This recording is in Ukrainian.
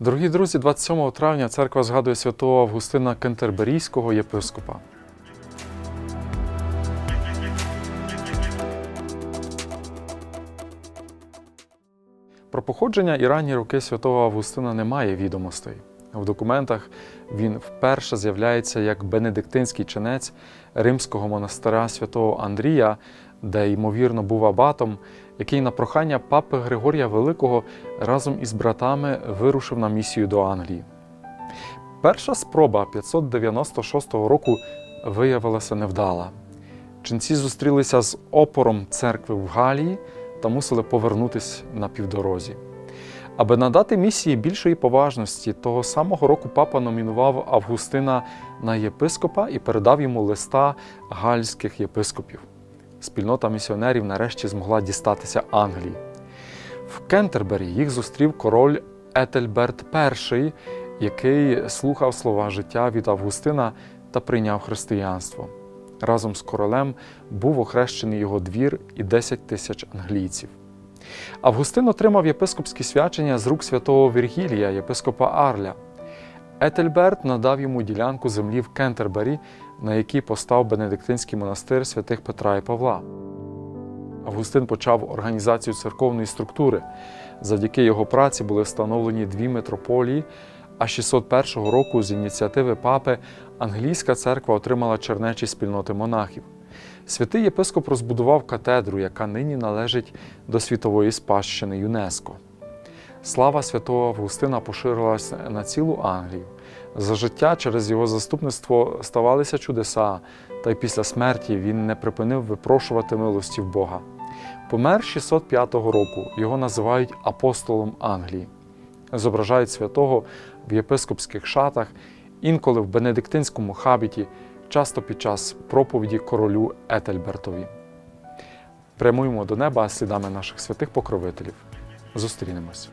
Дорогі друзі, 27 травня церква згадує святого Августина Кентерберійського єпископа. Про походження і ранні роки святого Августина немає відомостей. В документах він вперше з'являється як бенедиктинський ченець римського монастиря святого Андрія, де, ймовірно, був абатом, який на прохання папи Григорія Великого разом із братами вирушив на місію до Англії. Перша спроба 596 року виявилася невдала. Ченці зустрілися з опором церкви в Галії та мусили повернутися на півдорозі. Аби надати місії більшої поважності, того самого року папа номінував Августина на єпископа і передав йому листа гальських єпископів. Спільнота місіонерів нарешті змогла дістатися Англії. В Кентербері їх зустрів король Етельберт І, який слухав слова життя від Августина та прийняв християнство. Разом з королем був охрещений його двір і 10 тисяч англійців. Августин отримав єпископські свячення з рук святого Віргілія, єпископа Арля. Етельберт надав йому ділянку землі в Кентербері, на якій постав Бенедиктинський монастир святих Петра і Павла. Августин почав організацію церковної структури. Завдяки його праці були встановлені дві митрополії, а 601 року з ініціативи папи англійська церква отримала чернечі спільноти монахів. Святий єпископ розбудував катедру, яка нині належить до світової спадщини ЮНЕСКО. Слава святого Августина поширилася на цілу Англію. За життя через його заступництво ставалися чудеса, та й після смерті він не припинив випрошувати милості в Бога. Помер 605 року, його називають апостолом Англії. Зображають святого в єпископських шатах, інколи в бенедиктинському хабіті, часто під час проповіді королю Етельбертові. Прямуємо до неба слідами наших святих покровителів. Зустрінемось.